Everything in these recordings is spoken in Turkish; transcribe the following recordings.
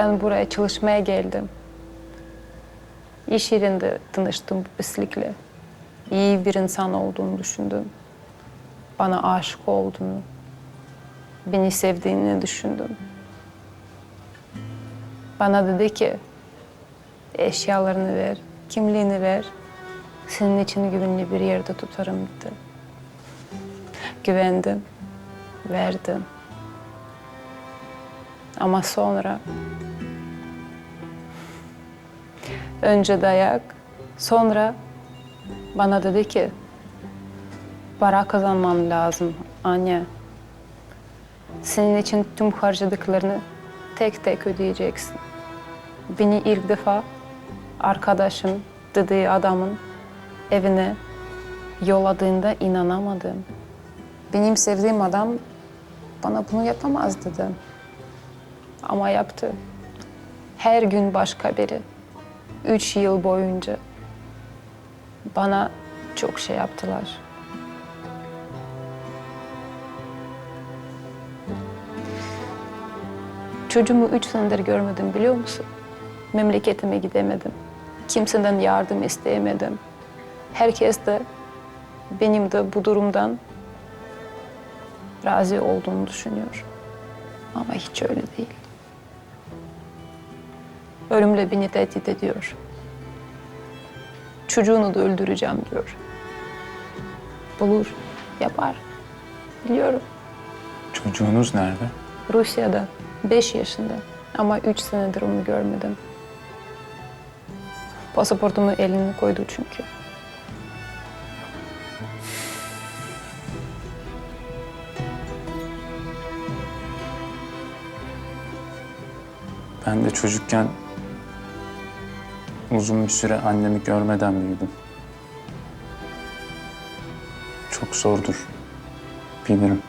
Ben buraya çalışmaya geldim. İş yerinde tanıştım Bislik'le. İyi bir insan olduğunu düşündüm. Bana aşık olduğunu, beni sevdiğini düşündüm. Bana dedi ki, eşyalarını ver, kimliğini ver. Senin için güvenli bir yerde tutarım dedi. Güvendim, verdim. Ama sonra önce dayak, sonra bana dedi ki para kazanmam lazım anne. Senin için tüm harcadıklarını tek tek ödeyeceksin. Beni ilk defa arkadaşım dediği adamın evine yolladığında inanamadım. Benim sevdiğim adam bana bunu yapamaz dedim. Ama yaptı. Her gün başka biri. Üç yıl boyunca. Bana çok şey yaptılar. Çocuğumu üç senedir görmedim biliyor musun? Memleketime gidemedim. Kimseden yardım isteyemedim. Herkes de benim de bu durumdan razı olduğunu düşünüyor. Ama hiç öyle değil. Ölümle beni tehdit ediyor. Çocuğunu da öldüreceğim diyor. Bulur, yapar. Biliyorum. Çocuğunuz nerede? Rusya'da, beş yaşında. Ama üç senedir onu görmedim. Pasaportumu eline koydu çünkü. Ben de çocukken uzun bir süre annemi görmeden büyüdüm. Çok zordur. Bilirim.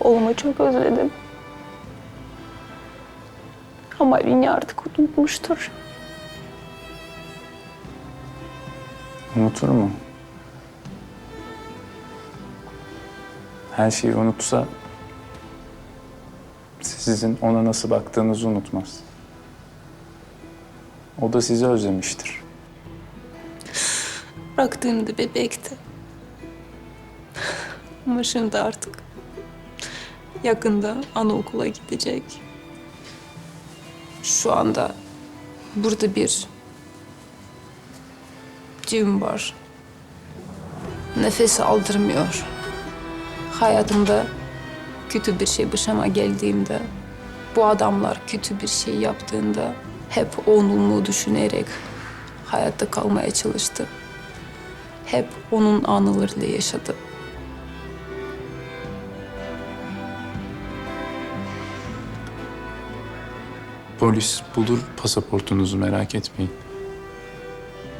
Oğlumu çok özledim. Ama beni artık unutmuştur. Unutur mu? Her şeyi unutsa sizin ona nasıl baktığınızı unutmaz. O da sizi özlemiştir. Bıraktığımda bebekti. Ama şimdi artık yakında anaokula gidecek. Şu anda burada bir düğüm var. Nefes aldırmıyor. Hayatımda kötü bir şey başıma geldiğimde, bu adamlar kötü bir şey yaptığında hep onumu düşünerek hayatta kalmaya çalıştım. Hep onun anılarıyla yaşadım. Polis bulur pasaportunuzu merak etmeyin.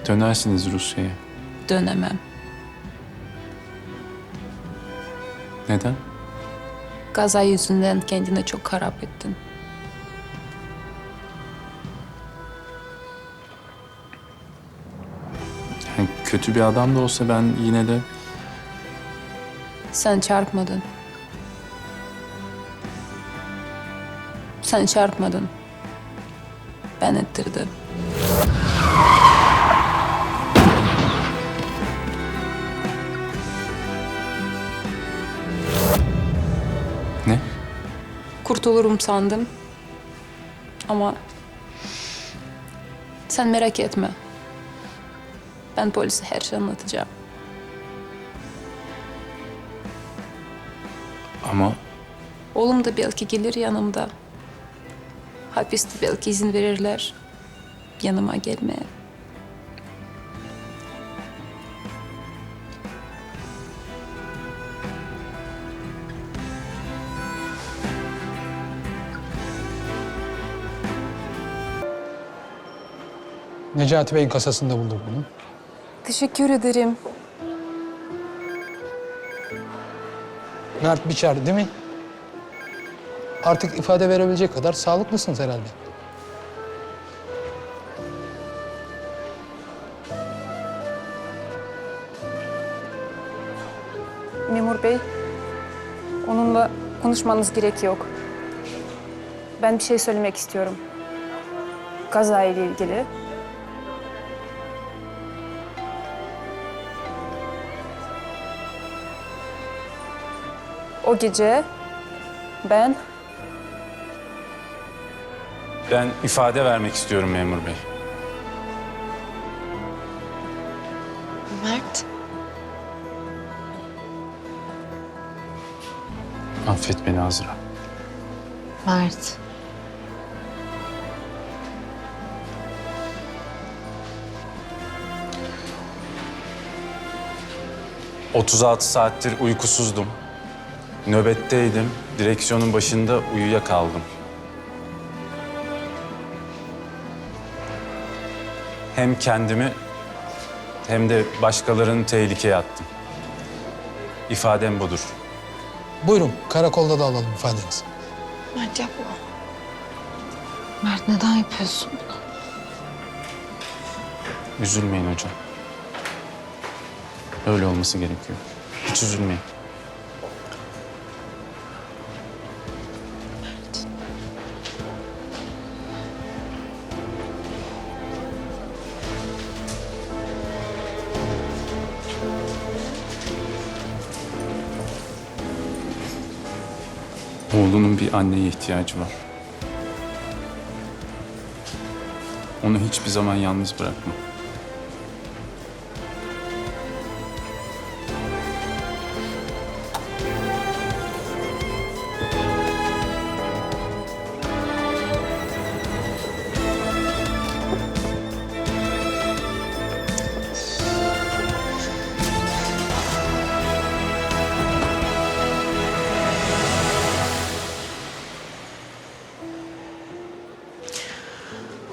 Dönersiniz Rusya'ya. Dönemem. Neden? Kaza yüzünden kendine çok harap ettin. Yani kötü bir adam da olsa ben yine de Sen çarpmadın. Sen çarpmadın. Ben ettirdim. ne? Kurtulurum sandım. Ama sen merak etme. Ben polise her şeyi anlatacağım. Ama Oğlum da belki gelir yanımda. Hapiste belki izin verirler yanıma gelmeye. Necati Bey'in kasasında bulduk bunu. Teşekkür ederim. Mert Biçer değil mi? Artık ifade verebilecek kadar sağlıklısınız herhalde. Memur bey, onunla konuşmanız gerek yok. Ben bir şey söylemek istiyorum. Kaza ile ilgili. O gece ben Ben ifade vermek istiyorum memur bey. Mert, Affet beni Azra. Mert. Hı. 36 saattir uykusuzdum. Nöbetteydim. Direksiyonun başında uyuyakaldım. Hem kendimi hem de başkalarını tehlikeye attım. İfadem budur. Buyurun karakolda da alalım ifadenizi. Mert yapma. Mert neden yapıyorsun bunu? Üzülmeyin hocam. Öyle olması gerekiyor. Hiç üzülmeyin. Oğlunun bir anneye ihtiyacı var. Onu hiçbir zaman yalnız bırakma.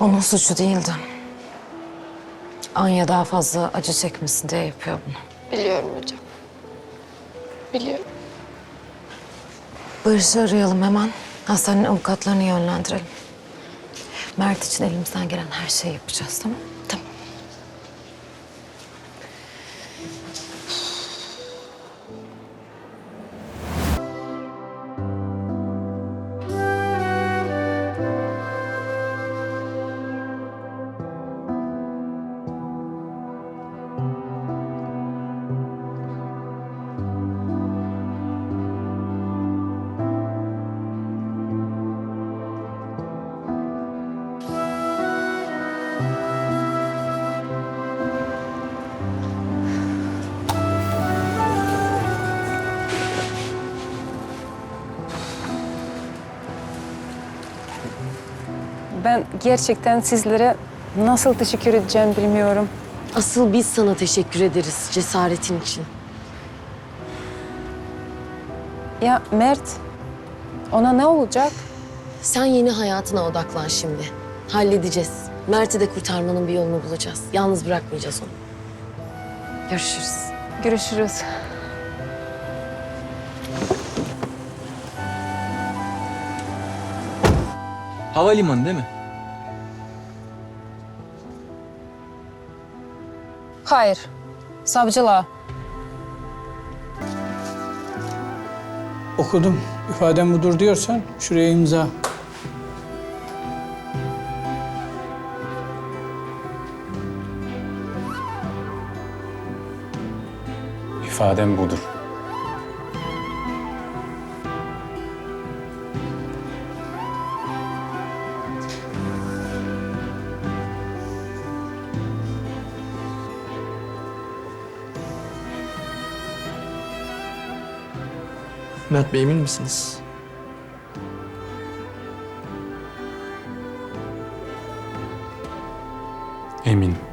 Onun suçu değildi. Anya daha fazla acı çekmesin diye yapıyor bunu. Biliyorum hocam. Biliyorum. Barış'ı arayalım hemen. Hastanenin avukatlarını yönlendirelim. Mert için elimizden gelen her şeyi yapacağız tamam mı? Tamam. Ben gerçekten sizlere nasıl teşekkür edeceğim bilmiyorum. Asıl biz sana teşekkür ederiz cesaretin için. Ya Mert, ona ne olacak? Sen yeni hayatına odaklan şimdi. Halledeceğiz. Mert'i de kurtarmanın bir yolunu bulacağız. Yalnız bırakmayacağız onu. Görüşürüz. Görüşürüz. Havalimanı değil mi? Hayır, savcılığa. Okudum. İfadem budur diyorsan şuraya imza. İfadem budur. Bülent Bey emin misiniz? Eminim.